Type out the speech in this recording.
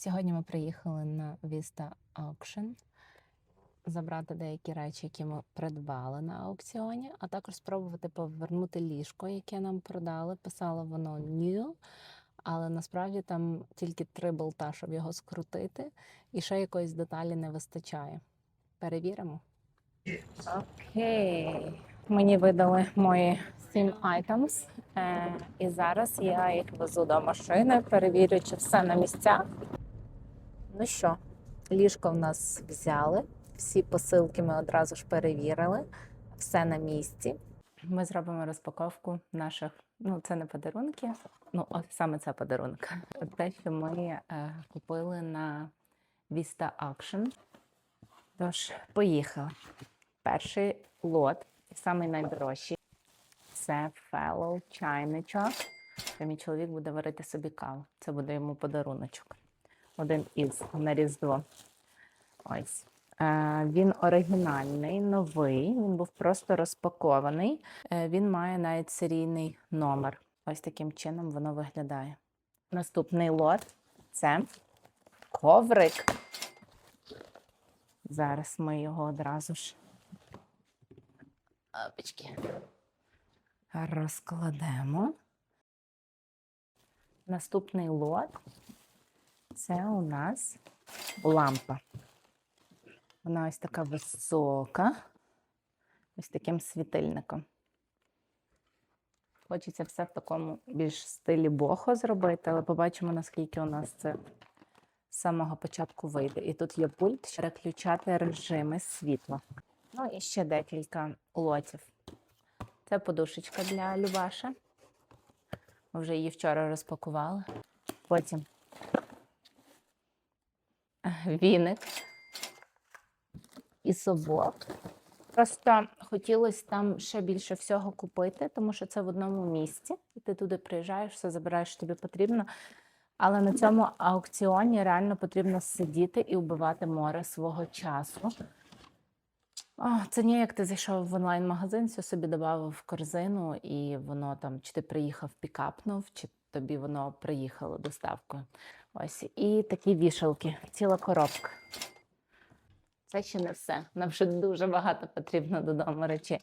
Сьогодні ми приїхали на Vista Auction забрати деякі речі, які ми придбали на аукціоні, а також спробувати повернути ліжко, яке нам продали. Писало воно new, але насправді там тільки три болта, щоб його скрутити, і ще якоїсь деталі не вистачає. Перевіримо. Окей. Мені видали мої сім items, е, і зараз я їх везу до машини, перевірю, чи все на місцях. Ну що, ліжко в нас взяли, всі посилки ми одразу ж перевірили, все на місці. Ми зробимо розпаковку наших, ну це не подарунки, ну от саме це подарунок. Те, що ми е, купили на Vista Auction. Тож, поїхали. Перший лот, самий найдорожчий, це Fellow чайничок. Це мій чоловік буде варити собі каву. Це буде йому подаруночок. Один із на Різдво. Ось. Е, він оригінальний, новий. Він був просто розпакований. Е, він має навіть серійний номер. Ось таким чином воно виглядає. Наступний лот це коврик. Зараз ми його одразу ж Опачки. розкладемо. Наступний лот це у нас лампа. Вона ось така висока, ось таким світильником. Хочеться все в такому більш стилі бохо зробити, але побачимо, наскільки у нас це з самого початку вийде. І тут є пульт, щоб переключати режими світла. Ну і ще декілька лотів. Це подушечка для Любаша. Ми вже її вчора розпакували. Потім віник і совок. Просто хотілося там ще більше всього купити, тому що це в одному місці. І ти туди приїжджаєш, все забираєш, що тобі потрібно. Але на цьому аукціоні реально потрібно сидіти і вбивати море свого часу. О, це не як ти зайшов в онлайн-магазин, все собі додав в корзину, і воно там, чи ти приїхав, пікапнув, чи тобі воно приїхало доставкою. Ось, і такі вішалки, ціла коробка. Це ще не все. Нам вже дуже багато потрібно додому речей.